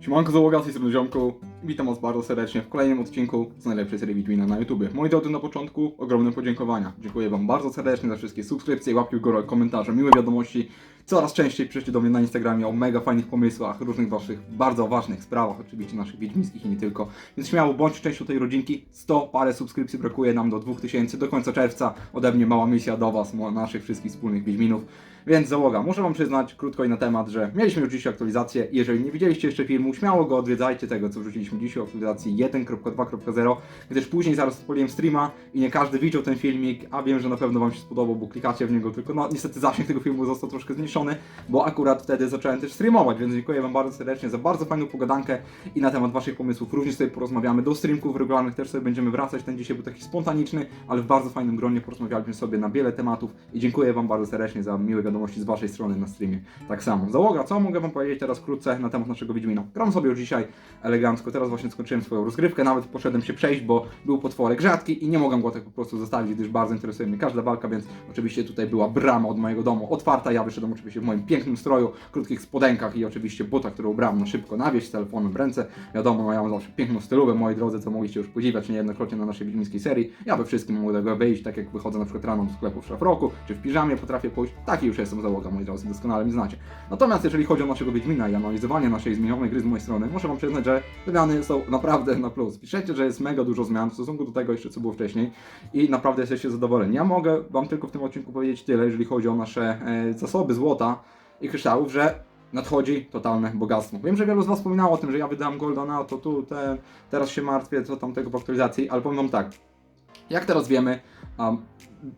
Siemanko załoga, z tej strony Ziomku. Witam was bardzo serdecznie w kolejnym odcinku z najlepszej serii Wiedźmina na YouTube. Moi drodzy, na początku ogromne podziękowania. Dziękuję wam bardzo serdecznie za wszystkie subskrypcje, łapki w górę, komentarze, miłe wiadomości. Coraz częściej piszecie do mnie na Instagramie o mega fajnych pomysłach, różnych waszych bardzo ważnych sprawach, oczywiście naszych wiedźmińskich i nie tylko. Więc śmiało bądźcie częścią tej rodzinki. 100 parę subskrypcji brakuje nam do 2000 do końca czerwca. Ode mnie mała misja do was, naszych wszystkich wspólnych wiedźminów. Więc załoga, muszę wam przyznać krótko i na temat, że mieliśmy już dzisiaj aktualizację. Jeżeli nie widzieliście jeszcze filmu, śmiało go odwiedzajcie tego, co wrzuciliśmy dzisiaj o aktualizacji 1.2.0, gdyż później zaraz odpaliłem streama i nie każdy widział ten filmik, a wiem, że na pewno wam się spodobał, bo klikacie w niego, tylko no niestety zasięg tego filmu został troszkę zmniejszony, bo akurat wtedy zacząłem też streamować, więc dziękuję wam bardzo serdecznie za bardzo fajną pogadankę i na temat waszych pomysłów również sobie porozmawiamy. Do streamków regularnych też sobie będziemy wracać, ten dzisiaj był taki spontaniczny, ale w bardzo fajnym gronie porozmawialiśmy sobie na wiele tematów i dziękuję wam bardzo serdecznie za miłe wiadomości z waszej strony na streamie. Tak samo. Załoga, co mogę wam powiedzieć teraz wkrótce na temat naszego Wiedźmina? Gram sobie już dzisiaj elegancko, teraz właśnie skończyłem swoją rozgrywkę, nawet poszedłem się przejść, bo był potworek rzadki i nie mogłem go tak po prostu zostawić, gdyż bardzo interesuje mnie każda walka, więc oczywiście tutaj była brama od mojego domu otwarta, ja wyszedłem oczywiście w moim pięknym stroju, krótkich spodenkach i oczywiście butach, które ubrałem na szybko na wieś z telefonem w ręce. Wiadomo, ja mam zawsze piękną stylówę, moi drodzy, co mogliście już podziwiać niejednokrotnie na naszej wiedźmińskiej serii. Ja we wszystkim mogę wyjść, tak jak wychodzę na przykład rano do sklepu w szlafroku, czy w piżamie potrafię pójść, taki już jestem załoga, moi drodzy, doskonale mi znacie. Natomiast jeżeli chodzi o naszego Wiedźmina i analizowanie naszej zmienionej gry z mojej strony, muszę wam przyznać, że zmiany są naprawdę na plus. Piszecie, że jest mega dużo zmian w stosunku do tego jeszcze, co było wcześniej i naprawdę jesteście zadowoleni. Ja mogę wam tylko w tym odcinku powiedzieć tyle, jeżeli chodzi o nasze e, zasoby złota i kryształów, że nadchodzi totalne bogactwo. Wiem, że wielu z was wspominało o tym, że ja wydałem golda na to, tu, ten, teraz się martwię, co tamtego w aktualizacji, ale powiem wam tak, jak teraz wiemy, um,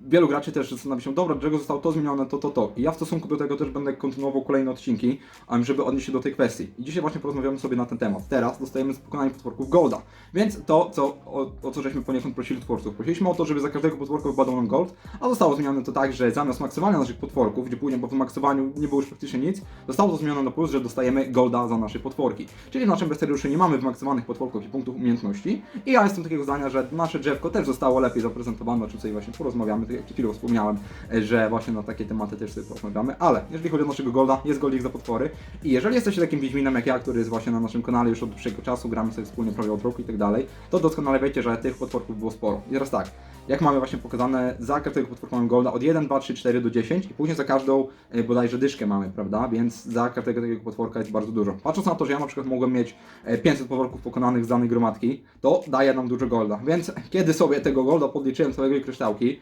wielu graczy też zastanawia się, dobra, dlaczego zostało to zmienione, to, to, to. I ja w stosunku do tego też będę kontynuował kolejne odcinki, um, żeby odnieść się do tej kwestii. I dzisiaj właśnie porozmawiamy sobie na ten temat. Teraz dostajemy z pokonania potworków Golda. Więc to, co, o, o co żeśmy poniekąd prosili twórców. Prosiliśmy o to, żeby za każdego potworka wypadał nam Gold, a zostało zmienione to tak, że zamiast maksowania naszych potworków, gdzie później po wymaksowaniu nie było już praktycznie nic, zostało to zmienione na plus, że dostajemy Golda za nasze potworki. Czyli w naszym bestiariuszu nie mamy wymaksowanych potworków i punktów umiejętności. I ja jestem takiego zdania, że nasze drzewko też zostało lepiej zaprezentowane, o czym sobie właśnie porozmawiamy, tak jak przed chwilą wspomniałem, e, że właśnie na takie tematy też sobie porozmawiamy. Ale jeżeli chodzi o naszego Golda, jest Goldik za potwory. I jeżeli jesteście takim Wiedźminem jak ja, który jest właśnie na naszym kanale już od dłuższego czasu, gramy sobie wspólnie prawie od roku i tak dalej, to doskonale wiecie, że tych potworków było sporo. I teraz tak, jak mamy właśnie pokazane, za każdego potworka mamy golda od 1, 2, 3, 4 do 10 i później za każdą e, bodajże dyszkę mamy, prawda? Więc za każdego takiego potworka jest bardzo dużo. Patrząc na to, że ja na przykład mogłem mieć e, 500 potworków pokonanych z danej gromadki, to daje nam dużo golda. Więc kiedy sobie tego golda podliczyłem całego i kryształki,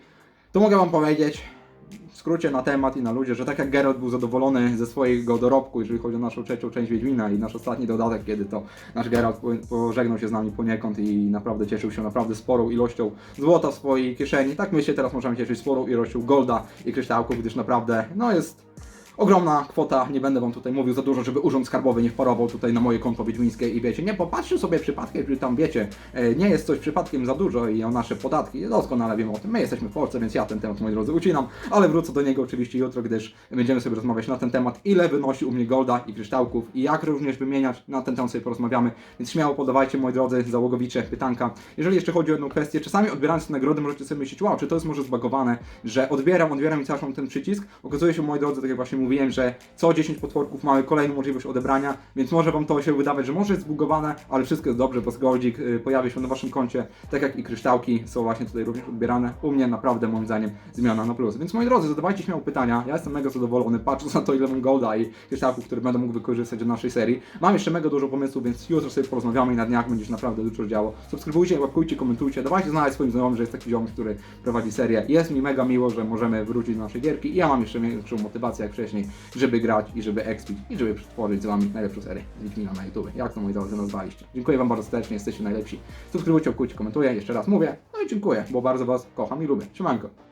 to mogę wam powiedzieć, w skrócie na temat i na ludzie, że tak jak Geralt był zadowolony ze swojego dorobku, jeżeli chodzi o naszą trzecią część Wiedźmina i nasz ostatni dodatek, kiedy to nasz Geralt po- pożegnał się z nami poniekąd i naprawdę cieszył się naprawdę sporą ilością złota w swojej kieszeni, tak my się teraz możemy cieszyć sporą ilością golda i kryształków, gdyż naprawdę, no jest ogromna kwota, nie będę wam tutaj mówił za dużo, żeby urząd skarbowy nie wparował tutaj na moje konto wiedźmińskie i wiecie, nie popatrzył sobie przypadkiem, czy tam wiecie, e, nie jest coś przypadkiem za dużo i o nasze podatki, doskonale wiemy o tym, my jesteśmy w Polsce, więc ja ten temat, moi drodzy, ucinam, ale wrócę do niego oczywiście jutro, gdyż będziemy sobie rozmawiać na ten temat, ile wynosi u mnie golda i kryształków i jak również wymieniać, na ten temat sobie porozmawiamy, więc śmiało podawajcie, moi drodzy, załogowicze, pytanka. Jeżeli jeszcze chodzi o jedną kwestię, czasami odbierając nagrody możecie sobie myśleć, wow, czy to jest może zbagowane, że odbieram, odbieram i mam ten przycisk, okazuje się, moi drodzy, tak jak właśnie mówiłem, że co 10 potworków mamy kolejną możliwość odebrania, więc może wam to się wydawać, że może jest zbugowane, ale wszystko jest dobrze, bo Goldzik y, pojawi się na waszym koncie, tak jak i kryształki są właśnie tutaj również odbierane. U mnie naprawdę moim zdaniem zmiana na plus. Więc moi drodzy, zadawajcie śmiało pytania. Ja jestem mega zadowolony, patrząc na to, ile mam golda i kryształków, które będę mógł wykorzystać do naszej serii. Mam jeszcze mega dużo pomysłów, więc jutro sobie porozmawiamy i na dniach będzie się naprawdę dużo działo. Subskrybujcie, łapkujcie, komentujcie, dawajcie znać swoim znajomym, że jest taki ziomek, który prowadzi serię. Jest mi mega miło, że możemy wrócić do naszej gierki i ja mam jeszcze większą motywację jak wcześniej, żeby grać i żeby expić i żeby stworzyć z wami najlepszą serię z Wiedźmina na YouTube. Jak to moi drodzy nazwaliście. Dziękuję wam bardzo serdecznie, jesteście najlepsi. Subskrybujcie, łapkujcie, komentujcie, jeszcze raz mówię. No i dziękuję, bo bardzo was kocham i lubię. Siemanko.